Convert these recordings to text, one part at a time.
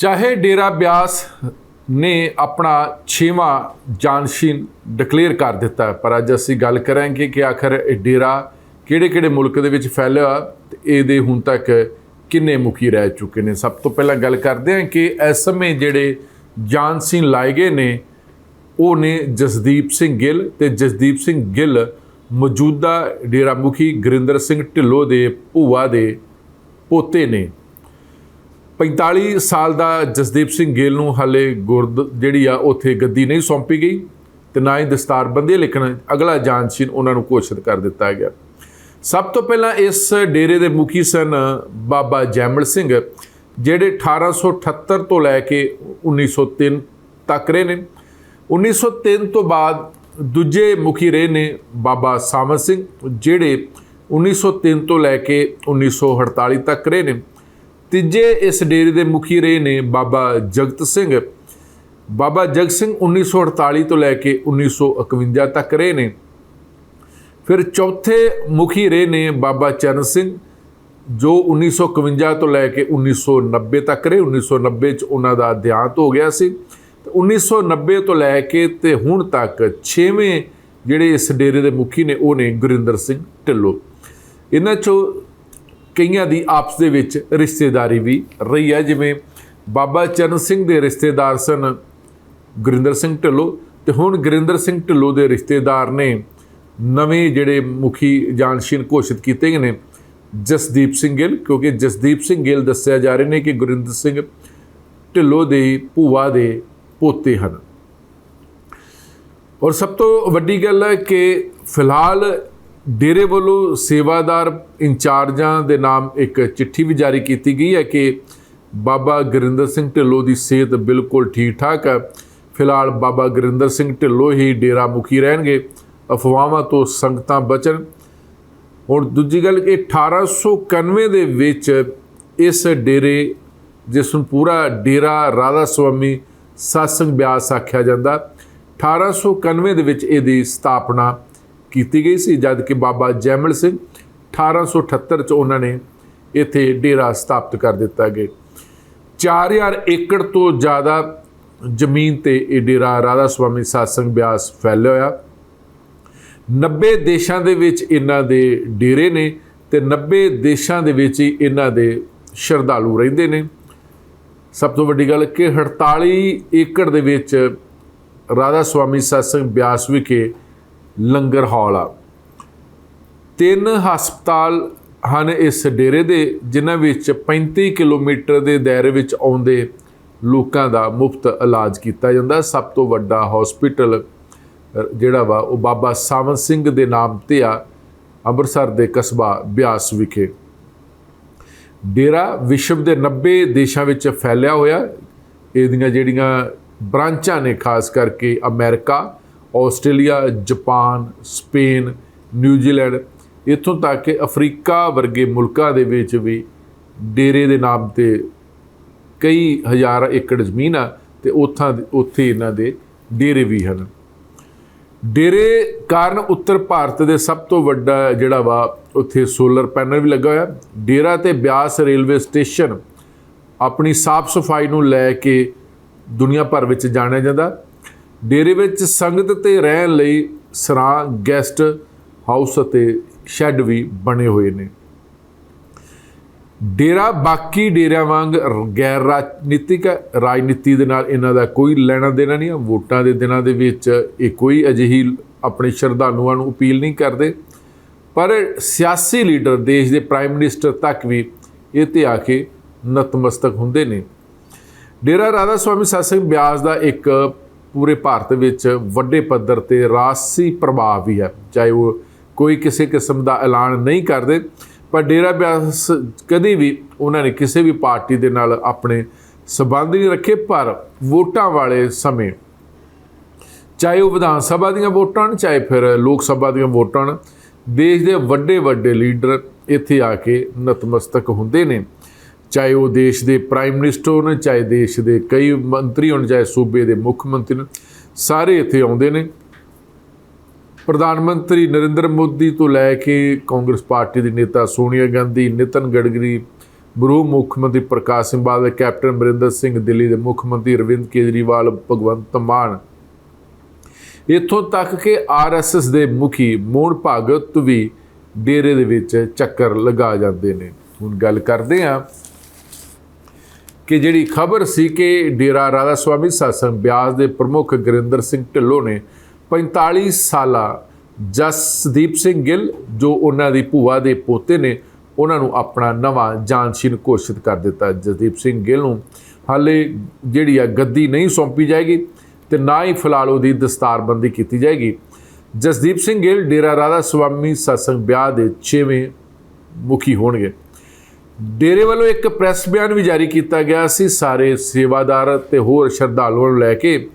ਚਾਹੇ ਡੇਰਾ ਬਿਆਸ ਨੇ ਆਪਣਾ 6ਵਾਂ ਜਾਨਸ਼ੀਨ ਡਿਕਲੇਅਰ ਕਰ ਦਿੱਤਾ ਪਰ ਅੱਜ ਅਸੀਂ ਗੱਲ ਕਰਾਂਗੇ ਕਿ ਆਖਰ ਇਹ ਡੇਰਾ ਕਿਹੜੇ-ਕਿਹੜੇ ਮੁਲਕ ਦੇ ਵਿੱਚ ਫੈਲਿਆ ਤੇ ਇਹਦੇ ਹੁਣ ਤੱਕ ਕਿੰਨੇ ਮੁਖੀ ਰਹਿ ਚੁੱਕੇ ਨੇ। ਸਭ ਤੋਂ ਪਹਿਲਾਂ ਗੱਲ ਕਰਦੇ ਹਾਂ ਕਿ ਇਸ ਸਮੇਂ ਜਿਹੜੇ ਜਾਨਸ਼ੀਨ ਲਾਏ ਗਏ ਨੇ, ਉਹ ਨੇ ਜਸਦੀਪ ਸਿੰਘ ਗਿੱਲ ਤੇ ਜਸਦੀਪ ਸਿੰਘ ਗਿੱਲ ਮੌਜੂਦਾ ਡੇਰਾ ਮੁਖੀ ਗੁਰਿੰਦਰ ਸਿੰਘ ਢਿੱਲੋਂ ਦੇ ਭੂਆ ਦੇ ਪੋਤੇ ਨੇ। 45 ਸਾਲ ਦਾ ਜਸਦੀਪ ਸਿੰਘ ਗਿੱਲ ਨੂੰ ਹਾਲੇ ਗੁਰਦ ਜਿਹੜੀ ਆ, ਉੱਥੇ ਗੱਦੀ ਨਹੀਂ ਸੌਂਪੀ ਗਈ ਤੇ ਨਾ ਹੀ ਦਸਤਾਰਬੰਦੀ ਲੇਕਿਨ ਅਗਲਾ ਜਾਂਚੀਨ ਉਹਨਾਂ ਨੂੰ ਘੋਸ਼ਿਤ ਕਰ ਦਿੱਤਾ ਗਿਆ। ਸਭ ਤੋਂ ਪਹਿਲਾਂ ਇਸ ਡੇਰੇ ਦੇ ਮੁਖੀ ਸਨ ਬਾਬਾ ਜੈਮਲ ਸਿੰਘ, ਜਿਹੜੇ 1878 ਤੋਂ ਲੈ ਕੇ 1903 ਤੱਕ ਰਹੇ ਨੇ। 1903 ਤੋਂ ਬਾਅਦ ਦੂਜੇ ਮੁਖੀ ਰਹੇ ਨੇ ਬਾਬਾ ਸਾਮਤ ਸਿੰਘ, ਜਿਹੜੇ 1903 ਤੋਂ ਲੈ ਕੇ 1948 ਤੱਕ ਰਹੇ ਨੇ। ਤੀਜੇ ਇਸ ਡੇਰੇ ਦੇ ਮੁਖੀ ਰਹੇ ਨੇ ਬਾਬਾ ਜਗਤ ਸਿੰਘ। ਬਾਬਾ ਜਗਤ ਸਿੰਘ 1948 ਤੋਂ ਲੈ ਕੇ 1951 ਤੱਕ ਰਹੇ ਨੇ। ਫਿਰ ਚੌਥੇ ਮੁਖੀ ਰਹੇ ਨੇ ਬਾਬਾ ਚਰਨ ਸਿੰਘ, ਜੋ 1951 ਤੋਂ ਲੈ ਕੇ 1990 ਤੱਕ ਰਹੇ। 1990 ਚ ਉਹਨਾਂ ਦਾ ਦੇਹਾਂਤ ਹੋ ਗਿਆ ਸੀ। ਤੇ 1990 ਤੋਂ ਲੈ ਕੇ ਤੇ ਹੁਣ ਤੱਕ 6ਵੇਂ ਜਿਹੜੇ ਇਸ ਡੇਰੇ ਦੇ ਮੁਖੀ ਨੇ, ਉਹ ਨੇ ਗੁਰਿੰਦਰ ਸਿੰਘ ਢਿੱਲੋਂ। ਇਹਨਾਂ ਚੋਂ ਕਈਆਂ ਦੀ ਆਪਸ ਦੇ ਵਿੱਚ ਰਿਸ਼ਤੇਦਾਰੀ ਵੀ ਰਹੀ ਹੈ, ਜਿਵੇਂ ਬਾਬਾ ਚਰਨ ਸਿੰਘ ਦੇ ਰਿਸ਼ਤੇਦਾਰ ਸਨ ਗੁਰਿੰਦਰ ਸਿੰਘ ਢਿੱਲੋਂ ਤੇ ਹੁਣ ਗੁਰਿੰਦਰ ਸਿੰਘ ਢਿੱਲੋਂ ਦੇ ਰਿਸ਼ਤੇਦਾਰ ਨੇ ਨਵੇਂ ਜਿਹੜੇ ਮੁਖੀ ਜਾਨਸ਼ੀਨ ਘੋਸ਼ਿਤ ਕੀਤੇ ਗਏ ਨੇ ਜਸਦੀਪ ਸਿੰਘ ਗਿੱਲ, ਕਿਉਂਕਿ ਜਸਦੀਪ ਸਿੰਘ ਗਿੱਲ ਦੱਸਿਆ ਜਾ ਰਹੇ ਨੇ ਕਿ ਗੁਰਿੰਦਰ ਸਿੰਘ ਢਿੱਲੋਂ ਦੇ ਭੂਆ ਦੇ ਪੋਤੇ ਹਨ। ਔਰ ਸਭ ਤੋਂ ਵੱਡੀ ਗੱਲ ਹੈ ਕਿ ਫਿਲਹਾਲ ਡੇਰੇ ਵੱਲੋਂ ਸੇਵਾਦਾਰ ਇੰਚਾਰਜਾਂ ਦੇ ਨਾਮ ਇੱਕ ਚਿੱਠੀ ਵੀ ਜਾਰੀ ਕੀਤੀ ਗਈ ਹੈ ਕਿ ਬਾਬਾ ਗੁਰਿੰਦਰ ਸਿੰਘ ਢਿੱਲੋਂ ਦੀ ਸਿਹਤ ਬਿਲਕੁਲ ਠੀਕ ਠਾਕ ਹੈ। ਫਿਲਹਾਲ ਬਾਬਾ ਗੁਰਿੰਦਰ ਸਿੰਘ ਢਿੱਲੋਂ ਹੀ ਡੇਰਾ ਮੁਖੀ ਰਹਿਣਗੇ। ਅਫਵਾਹਾਂ ਤੋਂ ਸੰਗਤਾਂ ਬਚਣ। ਹੁਣ ਦੂਜੀ ਗੱਲ ਕਿ 1891 ਦੇ ਵਿੱਚ ਇਸ ਡੇਰੇ, ਜਿਸ ਨੂੰ ਪੂਰਾ ਡੇਰਾ ਰਾਧਾ ਸੁਆਮੀ ਸਤਸੰਗ ਬਿਆਸ ਆਖਿਆ ਜਾਂਦਾ 1891 ਦੇ ਵਿੱਚ ਇਹਦੀ ਸਥਾਪਨਾ ਕੀਤੀ ਗਈ ਸੀ, ਜਦ ਕਿ ਬਾਬਾ ਜੈਮਲ ਸਿੰਘ 1878 ਚ ਉਹਨਾਂ ਨੇ ਇੱਥੇ ਡੇਰਾ ਸਥਾਪਿਤ ਕਰ ਦਿੱਤਾ ਗਿਆ। 4000 ਏਕੜ ਤੋਂ ਜ਼ਿਆਦਾ ਜ਼ਮੀਨ ਤੇ ਇਹ ਡੇਰਾ ਰਾਧਾ ਸੁਆਮੀ ਸਾਸੰਗ ਬਿਆਸ ਫੈਲਿਆ ਹੋਇਆ। 90 ਦੇਸ਼ਾਂ ਦੇ ਵਿੱਚ ਇਹਨਾਂ ਦੇ ਡੇਰੇ ਨੇ ਤੇ 90 ਦੇਸ਼ਾਂ ਦੇ ਵਿੱਚ ਹੀ ਇਹਨਾਂ ਦੇ ਸ਼ਰਧਾਲੂ ਰਹਿੰਦੇ ਨੇ। ਸਭ ਤੋਂ ਵੱਡੀ ਗੱਲ ਕਿ 48 ਏਕੜ ਦੇ ਵਿੱਚ ਰਾਧਾ ਸੁਆਮੀ ਸਤਸੰਗ ਬਿਆਸ ਵਿਖੇ ਲੰਗਰ ਹਾਲ ਆ। ਤਿੰਨ ਹਸਪਤਾਲ ਹਨ ਇਸ ਡੇਰੇ ਦੇ, ਜਿਨ੍ਹਾਂ ਵਿੱਚ 35 ਕਿਲੋਮੀਟਰ ਦੇ ਦਾਇਰੇ ਵਿੱਚ ਆਉਂਦੇ ਲੋਕਾਂ ਦਾ ਮੁਫਤ ਇਲਾਜ ਕੀਤਾ ਜਾਂਦਾ। ਸਭ ਤੋਂ ਵੱਡਾ ਹਸਪੀਟਲ ਜਿਹੜਾ ਵਾ, ਉਹ ਬਾਬਾ ਸਾਵਨ ਸਿੰਘ ਦੇ ਨਾਮ ਤੇ ਆ, ਅੰਮ੍ਰਿਤਸਰ ਦੇ ਕਸਬਾ ਬਿਆਸ ਵਿਖੇ। ਡੇਰਾ ਵਿਸ਼ਵ ਦੇ 90 ਦੇਸ਼ਾਂ ਵਿੱਚ ਫੈਲਿਆ ਹੋਇਆ। ਇਹਦੀਆਂ ਜਿਹੜੀਆਂ ਬ੍ਰਾਂਚਾਂ ਨੇ, ਖਾਸ ਕਰਕੇ America Australia, Japan, Spain New Zealand ਇੱਥੋਂ ਤੱਕ ਕਿ ਅਫਰੀਕਾ ਵਰਗੇ ਮੁਲਕਾਂ ਦੇ ਵਿੱਚ ਵੀ ਡੇਰੇ ਦੇ ਨਾਮ ਤੇ ਕਈ ਹਜ਼ਾਰ ਏਕੜ ਜ਼ਮੀਨ ਆ ਤੇ ਉੱਥਾਂ ਉੱਥੇ ਇਹਨਾਂ ਦੇ ਡੇਰੇ ਵੀ ਹਨ। ਡੇਰੇ ਕਾਰਨ ਉੱਤਰ ਭਾਰਤ ਦੇ ਸਭ ਤੋਂ ਵੱਡਾ ਜਿਹੜਾ ਵਾ, ਉੱਥੇ ਸੋਲਰ ਪੈਨਲ ਵੀ ਲੱਗਾ ਹੋਇਆ। ਡੇਰਾ ਤੇ ਬਿਆਸ ਰੇਲਵੇ ਸਟੇਸ਼ਨ ਆਪਣੀ ਸਾਫ਼ ਸਫ਼ਾਈ ਨੂੰ ਲੈ ਕੇ ਦੁਨੀਆ ਭਰ ਵਿੱਚ ਜਾਣਿਆ ਜਾਂਦਾ। ਡੇਰੇ ਵਿੱਚ ਸੰਗਤ ਤੇ ਰਹਿਣ ਲਈ ਸਰਾਂ, ਗੈਸਟ ਹਾਊਸ ਅਤੇ ਸ਼ੈੱਡ ਵੀ ਬਣੇ ਹੋਏ ਨੇ। ਡੇਰਾ ਬਾਕੀ ਡੇਰਿਆਂ ਵਾਂਗ ਗੈਰ ਰਾਜਨੀਤਿਕ ਹੈ ਰਾਜਨੀਤੀ ਦੇ ਨਾਲ ਇਹਨਾਂ ਦਾ ਕੋਈ ਲੈਣਾ ਦੇਣਾ ਨਹੀਂ ਹੈ ਵੋਟਾਂ ਦੇ ਦਿਨਾਂ ਦੇ ਵਿੱਚ ਇਹ ਕੋਈ ਅਜਿਹੀ ਆਪਣੇ ਸ਼ਰਧਾਲੂਆਂ ਨੂੰ ਅਪੀਲ ਨਹੀਂ ਕਰਦੇ। ਪਰ ਸਿਆਸੀ ਲੀਡਰ ਦੇਸ਼ ਦੇ ਪ੍ਰਾਈਮ ਮਿਨਿਸਟਰ ਤੱਕ ਵੀ ਇਹ ਤੇ ਆ ਕੇ ਨਤਮਸਤਕ ਹੁੰਦੇ ਨੇ। ਡੇਰਾ ਰਾਧਾ ਸਵਾਮੀ ਸਤਸੰਗ ਬਿਆਸ ਦਾ ਇੱਕ ਪੂਰੇ ਭਾਰਤ ਵਿੱਚ ਵੱਡੇ ਪੱਧਰ ਤੇ ਰਾਸੀ ਪ੍ਰਭਾਵ ਵੀ ਹੈ। ਚਾਹੇ ਉਹ ਕੋਈ ਕਿਸੇ ਕਿਸਮ ਦਾ ਐਲਾਨ ਨਹੀਂ ਕਰਦੇ, ਪਰ ਡੇਰਾ ਬਿਆਸ ਕਦੇ ਵੀ ਉਹਨਾਂ ਨੇ ਕਿਸੇ ਵੀ ਪਾਰਟੀ ਦੇ ਨਾਲ ਆਪਣੇ ਸਬੰਧ ਨਹੀਂ ਰੱਖੇ, ਪਰ ਵੋਟਾਂ ਵਾਲੇ ਸਮੇਂ ਚਾਹੇ ਉਹ ਵਿਧਾਨ ਸਭਾ ਦੀਆਂ ਵੋਟਾਂ ਚਾਹੇ ਫਿਰ ਲੋਕ ਸਭਾ ਦੀਆਂ ਵੋਟਾਂ ਦੇਸ਼ ਦੇ ਵੱਡੇ ਵੱਡੇ ਲੀਡਰ ਇੱਥੇ ਆ ਕੇ ਨਤਮਸਤਕ ਹੁੰਦੇ ਨੇ। ਚਾਹੇ ਉਹ ਦੇਸ਼ ਦੇ ਪ੍ਰਾਈਮ ਮਿਨਿਸਟਰ ਹੋਣ, ਚਾਹੇ ਦੇਸ਼ ਦੇ ਕਈ ਮੰਤਰੀ ਹੋਣ, ਚਾਹੇ ਸੂਬੇ ਦੇ ਮੁੱਖ ਮੰਤਰੀ ਸਾਰੇ ਇੱਥੇ ਆਉਂਦੇ ਨੇ। ਪ੍ਰਧਾਨ ਮੰਤਰੀ ਨਰਿੰਦਰ ਮੋਦੀ ਤੋਂ ਲੈ ਕੇ ਕਾਂਗਰਸ ਪਾਰਟੀ ਦੇ ਨੇਤਾ ਸੋਨੀਆ ਗਾਂਧੀ, ਨਿਤਨ ਗਡਕਰੀ ਬਰੂ ਮੁੱਖ ਮੰਤਰੀ ਪ੍ਰਕਾਸ਼ ਸਿੰਘ ਬਾਦਲ ਕੈਪਟਨ ਅਮਰਿੰਦਰ ਸਿੰਘ, ਦਿੱਲੀ ਦੇ ਮੁੱਖ ਮੰਤਰੀ ਅਰਵਿੰਦ ਕੇਜਰੀਵਾਲ, ਭਗਵੰਤ ਮਾਨ। ਇੱਥੋਂ ਤੱਕ ਕਿ ਆਰਐਸਐਸ ਦੇ ਮੁਖੀ ਮੋਹਨ ਭਾਗਤ ਵੀ ਡੇਰੇ ਦੇ ਵਿੱਚ ਚੱਕਰ ਲਗਾ ਜਾਂਦੇ ਨੇ। ਹੁਣ ਗੱਲ ਕਰਦੇ ਹਾਂ ਕਿ ਜਿਹੜੀ ਖਬਰ ਸੀ ਕਿ ਡੇਰਾ ਰਾਧਾ ਸੁਆਮੀ ਸਾਸਨ ਬਿਆਸ ਦੇ ਪ੍ਰਮੁੱਖ ਗੁਰਿੰਦਰ ਸਿੰਘ ਢਿੱਲੋਂ ਨੇ 45 ਸਾਲਾ ਜਸਦੀਪ ਸਿੰਘ ਗਿੱਲ, ਜੋ ਉਹਨਾਂ ਦੀ ਭੂਆ ਦੇ ਪੋਤੇ ਨੇ, ਉਹਨਾਂ ਨੂੰ ਆਪਣਾ ਨਵਾਂ ਜਾਨਸ਼ੀਨ ਘੋਸ਼ਿਤ ਕਰ ਦਿੱਤਾ। ਜਸਦੀਪ ਸਿੰਘ ਗਿੱਲ ਨੂੰ ਹਾਲੇ ਜਿਹੜੀ ਆ ਗੱਦੀ ਨਹੀਂ ਸੌਂਪੀ ਜਾਏਗੀ ਤੇ ਨਾ ਹੀ ਫਿਲਹਾਲ ਉਹਦੀ ਦਸਤਾਰਬੰਦੀ ਕੀਤੀ ਜਾਏਗੀ। ਜਸਦੀਪ ਸਿੰਘ ਗਿੱਲ ਡੇਰਾ ਰਾਧਾ ਸੁਆਮੀ ਸਤਸੰਗ ਵਿਆਹ ਦੇ 6ਵੇਂ ਮੁਖੀ ਹੋਣਗੇ। ਡੇਰੇ ਵੱਲੋਂ ਇੱਕ ਪ੍ਰੈਸ ਬਿਆਨ ਵੀ ਜਾਰੀ ਕੀਤਾ ਗਿਆ ਸੀ। ਸਾਰੇ ਸੇਵਾਦਾਰ ਤੇ ਹੋਰ ਸ਼ਰਧਾਲੂਆਂ ਨੂੰ ਲੈ ਕੇ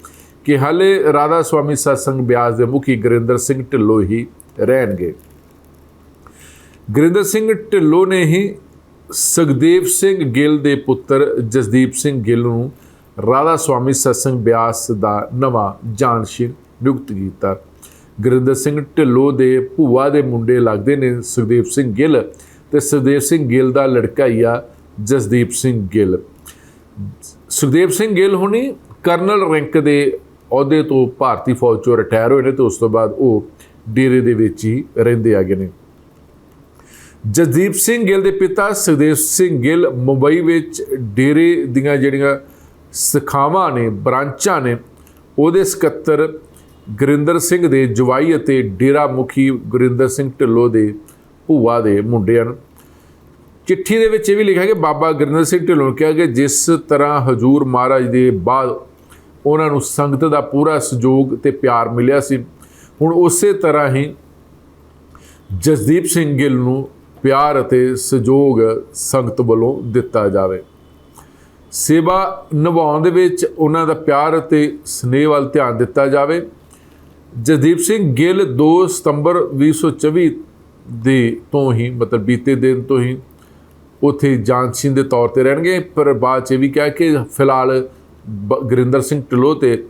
ਕਿ ਹਾਲੇ ਰਾਧਾ ਸੁਆਮੀ ਸਤਸੰਗ ਬਿਆਸ ਦੇ ਮੁਖੀ ਗੁਰਿੰਦਰ ਸਿੰਘ ਢਿੱਲੋਂ ਹੀ ਰਹਿਣਗੇ। ਗੁਰਿੰਦਰ ਸਿੰਘ ਢਿੱਲੋਂ ਨੇ ਹੀ ਸੁਖਦੇਵ ਸਿੰਘ ਗਿੱਲ ਦੇ ਪੁੱਤਰ ਜਸਦੀਪ ਸਿੰਘ ਗਿੱਲ ਨੂੰ ਰਾਧਾ ਸੁਆਮੀ ਸਤਸੰਗ ਬਿਆਸ ਦਾ ਨਵਾਂ ਜਾਨਸ਼ੀਨ ਨਿਯੁਕਤ ਕੀਤਾ। ਗੁਰਿੰਦਰ ਸਿੰਘ ਢਿੱਲੋਂ ਦੇ ਭੂਆ ਦੇ ਮੁੰਡੇ ਲੱਗਦੇ ਨੇ ਸੁਖਦੇਵ ਸਿੰਘ ਗਿੱਲ। ਤੇ ਸੁਖਦੇਵ ਸਿੰਘ ਗਿੱਲ ਦਾ ਲੜਕਾ ਹੀ ਆ, ਜਸਦੀਪ ਸਿੰਘ ਗਿੱਲ। ਸੁਖਦੇਵ ਸਿੰਘ ਗਿੱਲ ਹੁਣੀ ਕਰਨਲ ਰੈਂਕ ਦੇ ਅਹੁਦੇ ਤੋਂ ਭਾਰਤੀ ਫੌਜ ਚੋਂ ਰਿਟਾਇਰ ਹੋਏ ਨੇ ਤੇ ਉਸ ਤੋਂ ਬਾਅਦ ਉਹ ਡੇਰੇ ਦੇ ਵਿੱਚ ਹੀ ਰਹਿੰਦੇ ਆਗੇ ਨੇ। ਜਸਦੀਪ ਸਿੰਘ ਗਿੱਲ ਦੇ ਪਿਤਾ ਸੁਖਦੇਵ ਸਿੰਘ ਗਿੱਲ ਮੁੰਬਈ ਵਿੱਚ ਡੇਰੇ ਦੀਆਂ ਜਿਹੜੀਆਂ ਸਖਾਵਾਂ ਨੇ, ਬ੍ਰਾਂਚਾਂ ਨੇ, ਉਹਦੇ ਸਕੱਤਰ ਗੁਰਿੰਦਰ ਸਿੰਘ ਦੇ ਜਵਾਈ ਅਤੇ ਡੇਰਾ ਮੁਖੀ ਗੁਰਿੰਦਰ ਸਿੰਘ ਢਿੱਲੋਂ ਦੇ ਭੂਆ ਦੇ ਮੁੰਡੇ ਹਨ ਚਿੱਠੀ ਦੇ ਵਿੱਚ ਇਹ ਵੀ ਲਿਖਿਆ ਕਿ ਬਾਬਾ ਗੁਰਿੰਦਰ ਸਿੰਘ ਢਿੱਲੋਂ ਨੇ ਕਿਹਾ ਕਿ ਜਿਸ ਤਰ੍ਹਾਂ ਹਜੂਰ ਮਹਾਰਾਜ ਦੇ ਬਾਅਦ ਉਹਨਾਂ ਨੂੰ ਸੰਗਤ ਦਾ ਪੂਰਾ ਸਹਿਯੋਗ ਤੇ ਪਿਆਰ ਮਿਲਿਆ ਸੀ, ਹੁਣ ਉਸੇ ਤਰ੍ਹਾਂ ਹੀ ਜਸਦੀਪ ਸਿੰਘ ਗਿੱਲ ਨੂੰ ਪਿਆਰ ਅਤੇ ਸਹਿਯੋਗ ਸੰਗਤ ਵੱਲੋਂ ਦਿੱਤਾ ਜਾਵੇ। ਸੇਵਾ ਨਿਭਾਉਣ ਦੇ ਵਿੱਚ ਉਹਨਾਂ ਦਾ ਪਿਆਰ ਅਤੇ ਸਨੇਹ ਵੱਲ ਧਿਆਨ ਦਿੱਤਾ ਜਾਵੇ। ਜਸਦੀਪ ਸਿੰਘ ਗਿੱਲ 2 ਸਤੰਬਰ 2024 ਦੇ ਤੋਂ ਹੀ, ਮਤਲਬ ਬੀਤੇ ਦਿਨ ਤੋਂ ਹੀ ਉਥੇ ਜਾਂਚੀਨ ਦੇ ਤੌਰ ਤੇ ਰਹਿਣਗੇ। ਪਰ ਬਾਅਦ ਚ ਇਹ ਵੀ ਕਿਹਾ ਕਿ ਫਿਲਹਾਲ ਬ- ਗੁਰਿੰਦਰ ਸਿੰਘ ਢਿੱਲੋਂ ਤੇ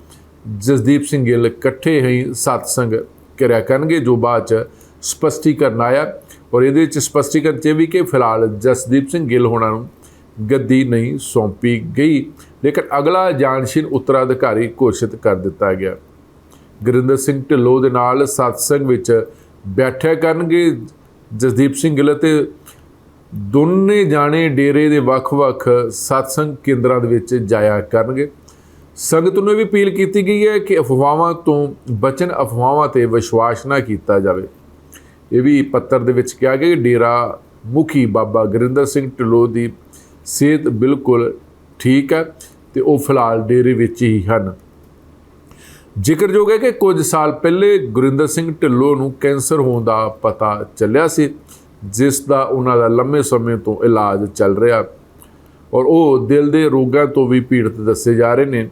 ਜਸਦੀਪ ਸਿੰਘ ਗਿੱਲ ਇਕੱਠੇ ਹੀ ਸਤਸੰਗ ਕਰਿਆ ਕਰਨਗੇ, ਜੋ ਬਾਅਦ ਚ ਸਪਸ਼ਟੀਕਰਨ ਆਇਆ। ਔਰ ਇਹਦੇ ਵਿੱਚ ਸਪਸ਼ਟੀਕਰਨ ਚ ਇਹ ਵੀ ਕਿ ਫਿਲਹਾਲ ਜਸਦੀਪ ਸਿੰਘ ਗਿੱਲ ਹੋਣਾ ਨੂੰ ਗੱਦੀ ਨਹੀਂ ਸੌਂਪੀ ਗਈ। ਲੇਕਿਨ ਅਗਲਾ ਜਾਨਸ਼ੀਨ ਉੱਤਰਾਧਿਕਾਰੀ ਘੋਸ਼ਿਤ ਕਰ ਦਿੱਤਾ ਗਿਆ। ਗੁਰਿੰਦਰ ਸਿੰਘ ਢਿੱਲੋਂ ਦੇ ਨਾਲ ਸਤਸੰਗ ਵਿੱਚ ਬੈਠਿਆ ਕਰਨਗੇ ਜਸਦੀਪ ਸਿੰਘ ਗਿੱਲ ਤੇ ਦੋਨੇ ਜਾਣੇ ਡੇਰੇ ਦੇ ਵੱਖ-ਵੱਖ ਸਤਸੰਗ ਕੇਂਦਰਾਂ ਦੇ ਵਿੱਚ ਜਾਇਆ ਕਰਨਗੇ। ਸੰਗਤ ਨੂੰ ਇਹ ਵੀ ਅਪੀਲ ਕੀਤੀ ਗਈ ਹੈ ਕਿ ਅਫਵਾਹਾਂ ਤੋਂ ਬਚਨ ਅਫਵਾਹਾਂ ਤੇ ਵਿਸ਼ਵਾਸ ਨਾ ਕੀਤਾ ਜਾਵੇ। ਇਹ ਵੀ ਪੱਤਰ ਦੇ ਵਿੱਚ ਕਿਹਾ ਗਿਆ ਕਿ ਡੇਰਾ ਮੁਖੀ ਬਾਬਾ ਗੁਰਿੰਦਰ ਸਿੰਘ ਢਿੱਲੋਂ ਦੀ ਸਿਹਤ ਬਿਲਕੁਲ ਠੀਕ ਹੈ ਤੇ ਉਹ ਫਿਲਹਾਲ ਡੇਰੇ ਵਿੱਚ ਹੀ ਹਨ। ਜ਼ਿਕਰਯੋਗ ਹੈ ਕਿ ਕੁਝ ਸਾਲ ਪਹਿਲੇ ਗੁਰਿੰਦਰ ਸਿੰਘ ਢਿੱਲੋਂ ਨੂੰ ਕੈਂਸਰ ਹੋਣ ਦਾ ਪਤਾ ਚੱਲਿਆ ਸੀ, ਜਿਸ ਦਾ ਉਹਨਾਂ ਦਾ ਲੰਮੇ ਸਮੇਂ ਤੋਂ ਇਲਾਜ ਚੱਲ ਰਿਹਾ। ਔਰ ਉਹ ਦਿਲ ਦੇ ਰੋਗਾਂ ਤੋਂ ਵੀ ਪੀੜਤ ਦੱਸੇ ਜਾ ਰਹੇ ਨੇ।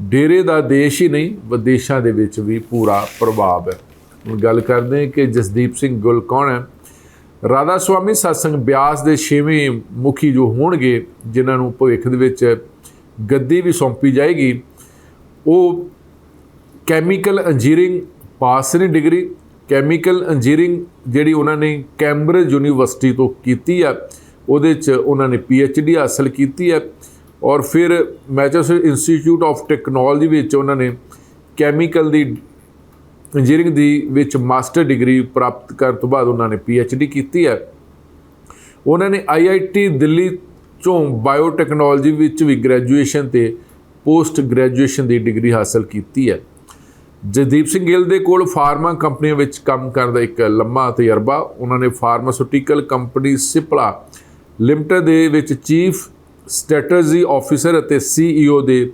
ਡੇਰੇ ਦਾ ਦੇਸ਼ ਹੀ ਨਹੀਂ, ਵਿਦੇਸ਼ਾਂ ਦੇ ਵਿੱਚ ਵੀ ਪੂਰਾ ਪ੍ਰਭਾਵ ਹੈ। ਹੁਣ ਗੱਲ ਕਰਦੇ ਹਾਂ ਕਿ ਜਸਦੀਪ ਸਿੰਘ ਗੁਲ ਕੌਣ ਹੈ? ਰਾਧਾ ਸੁਆਮੀ ਸਤਸੰਗ ਬਿਆਸ ਦੇ ਛੇਵੇਂ ਮੁਖੀ ਜੋ ਹੋਣਗੇ, ਜਿਨ੍ਹਾਂ ਨੂੰ ਭਵਿੱਖ ਦੇ ਵਿੱਚ ਗੱਦੀ ਵੀ ਸੌਂਪੀ ਜਾਏਗੀ, ਉਹ ਕੈਮੀਕਲ ਇੰਜੀਨੀਅਰਿੰਗ ਪਾਸ ਨੇ ਡਿਗਰੀ ਕੈਮੀਕਲ ਇੰਜੀਨੀਅਰਿੰਗ ਜਿਹੜੀ ਉਹਨਾਂ ਨੇ ਕੈਂਬਰਿਜ ਯੂਨੀਵਰਸਿਟੀ ਤੋਂ ਕੀਤੀ ਆ, ਉਹਦੇ 'ਚ ਉਹਨਾਂ ਨੇ ਡੀ ਹਾਸਲ ਕੀਤੀ ਹੈ ਔਰ ਫਿਰ ਮੈਸੇਚਿਉਸਟ ਇੰਸਟੀਚਿਊਟ ਆਫ ਟੈਕਨੋਲੋਜੀ ਵਿੱਚ ਉਹਨਾਂ ਨੇ ਕੈਮੀਕਲ ਦੀ ਇੰਜੀਨੀਅਰਿੰਗ ਦੀ ਵਿੱਚ ਮਾਸਟਰ ਡਿਗਰੀ ਪ੍ਰਾਪਤ ਕਰਨ ਤੋਂ ਬਾਅਦ ਉਹਨਾਂ ਨੇ ਡੀ ਕੀਤੀ ਹੈ ਉਹਨਾਂ ਨੇ ਆਈਆਈਟੀ ਦਿੱਲੀ ਚੋਂ ਬਾਇਓਟੈਕਨੋਲੋਜੀ ਵਿੱਚ ਵੀ ਗ੍ਰੈਜੂਏਸ਼ਨ ਤੇ ਪੋਸਟ ਗ੍ਰੈਜੂਏਸ਼ਨ ਦੀ ਡਿਗਰੀ ਹਾਸਲ ਕੀਤੀ ਹੈ ਜਗਦੀਪ ਸਿੰਘ ਗਿੱਲ ਦੇ ਕੋਲ ਫਾਰਮਾ ਕੰਪਨੀਆਂ ਵਿੱਚ ਕੰਮ ਕਰਨ ਦਾ ਇੱਕ ਲੰਮਾ ਤਜਰਬਾ। ਉਹਨਾਂ ਨੇ ਫਾਰਮਾਸਿਊਟੀਕਲ ਕੰਪਨੀ ਸਿਪਲਾ ਲਿਮਟਿਡ ਦੇ ਵਿੱਚ ਚੀਫ ਸਟ੍ਰੈਟਜੀ ਆਫੀਸਰ ਅਤੇ ਸੀਈਓ ਦੇ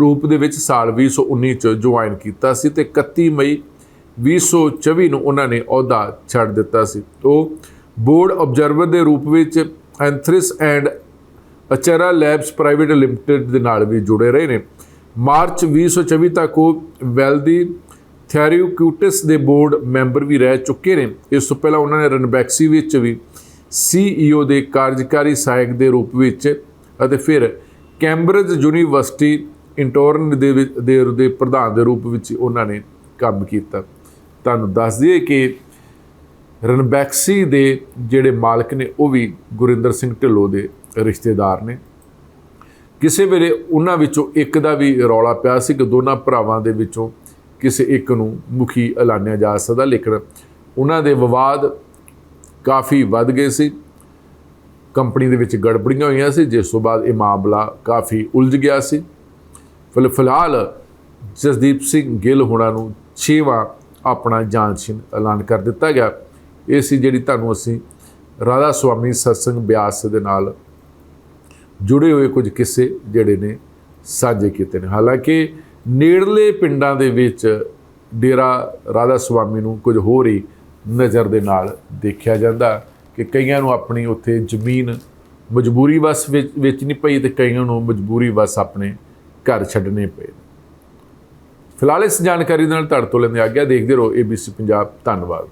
ਰੂਪ ਦੇ ਵਿੱਚ ਸਾਲ 2019 ਚ ਜੁਆਇਨ ਕੀਤਾ ਸੀ ਤੇ 31 ਮਈ 2024 ਨੂੰ ਉਹਨਾਂ ਨੇ ਅਹੁਦਾ ਛੱਡ ਦਿੱਤਾ ਸੀ। ਉਹ ਬੋਰਡ ਆਬਜ਼ਰਵਰ ਦੇ ਰੂਪ ਵਿੱਚ ਐਂਥਰਿਸ ਐਂਡ ਅਚਰਾ ਲੈਬਸ ਪ੍ਰਾਈਵੇਟ ਲਿਮਟਿਡ ਦੇ ਨਾਲ ਵੀ ਜੁੜੇ ਰਹੇ ਨੇ। ਮਾਰਚ 2024 ਤੱਕ ਉਹ ਵੈਲਦੀ ਥੈਰਿਊਕਿਊਟਿਸ ਦੇ ਬੋਰਡ ਮੈਂਬਰ ਵੀ ਰਹਿ ਚੁੱਕੇ ਨੇ। ਇਸ ਤੋਂ ਪਹਿਲਾਂ ਉਹਨਾਂ ਨੇ ਰਨਬੈਕਸੀ ਵਿੱਚ ਵੀ ਸੀਈਓ ਦੇ ਕਾਰਜਕਾਰੀ ਸਹਾਇਕ ਦੇ ਰੂਪ ਵਿੱਚ ਅਤੇ ਫਿਰ ਕੈਂਬਰਿਜ ਯੂਨੀਵਰਸਿਟੀ ਇੰਟਰਨ ਦੇ ਵਿੱਚ- ਦੇ ਪ੍ਰਧਾਨ ਦੇ ਰੂਪ ਵਿੱਚ ਉਹਨਾਂ ਨੇ ਕੰਮ ਕੀਤਾ। ਤੁਹਾਨੂੰ ਦੱਸ ਦਈਏ ਕਿ ਰਨਬੈਕਸੀ ਦੇ ਜਿਹੜੇ ਮਾਲਕ ਨੇ ਉਹ ਵੀ ਗੁਰਿੰਦਰ ਸਿੰਘ ਢਿੱਲੋਂ ਦੇ ਰਿਸ਼ਤੇਦਾਰ ਨੇ। ਕਿਸੇ ਵੇਲੇ ਉਹਨਾਂ ਵਿੱਚੋਂ ਇੱਕ ਦਾ ਵੀ ਰੌਲਾ ਪਿਆ ਸੀ ਕਿ ਦੋਨਾਂ ਭਰਾਵਾਂ ਦੇ ਵਿੱਚੋਂ ਕਿਸੇ ਇੱਕ ਨੂੰ ਮੁਖੀ ਐਲਾਨਿਆ ਜਾ ਸਕਦਾ। ਲੇਕਿਨ ਉਹਨਾਂ ਦੇ ਵਿਵਾਦ ਕਾਫੀ ਵੱਧ ਗਏ ਸੀ। ਕੰਪਨੀ ਦੇ ਵਿੱਚ ਗੜਬੜੀਆਂ ਹੋਈਆਂ ਸੀ, ਜਿਸ ਤੋਂ ਬਾਅਦ ਇਹ ਮਾਮਲਾ ਕਾਫੀ ਉਲਝ ਗਿਆ ਸੀ। ਫਿਲ ਫਿਲਹਾਲ ਜਸਦੀਪ ਸਿੰਘ ਗਿੱਲ ਹੋਣਾ ਨੂੰ ਛੇਵਾਂ ਆਪਣਾ ਜਾਂਚਹੀਨ ਐਲਾਨ ਕਰ ਦਿੱਤਾ ਗਿਆ। ਇਹ ਸੀ ਜਿਹੜੀ ਤੁਹਾਨੂੰ ਅਸੀਂ ਰਾਧਾ ਸੁਆਮੀ ਸਤਸੰਗ ਬਿਆਸ ਦੇ ਨਾਲ ਜੁੜੇ ਹੋਏ ਕੁਝ ਕਿੱਸੇ ਜਿਹੜੇ ਨੇ ਸਾਂਝੇ ਕੀਤੇ ਨੇ। ਹਾਲਾਂਕਿ ਨੇੜਲੇ ਪਿੰਡਾਂ ਦੇ ਵਿੱਚ ਡੇਰਾ ਰਾਧਾ ਸੁਆਮੀ ਨੂੰ ਕੁਝ ਹੋਰ ਹੀ ਨਜ਼ਰ ਦੇ ਨਾਲ ਦੇਖਿਆ ਜਾਂਦਾ ਕਿ ਕਈਆਂ ਨੂੰ ਆਪਣੀ ਉੱਥੇ ਜ਼ਮੀਨ ਮਜਬੂਰੀ ਵਸ ਵਿੱਚ ਨਹੀਂ ਪਈ ਤੇ ਕਈਆਂ ਨੂੰ ਮਜਬੂਰੀ ਵਸ ਆਪਣੇ ਘਰ ਛੱਡਣੇ ਪਏ ਫਿਲਹਾਲ ਇਸ ਜਾਣਕਾਰੀ ਦੇ ਨਾਲ ਤੁਹਾਡੇ ਤੋਂ ਲੈਂਦੇ ਆਗਿਆ। ਦੇਖਦੇ ਰਹੋ ABC ਪੰਜਾਬ ਧੰਨਵਾਦ।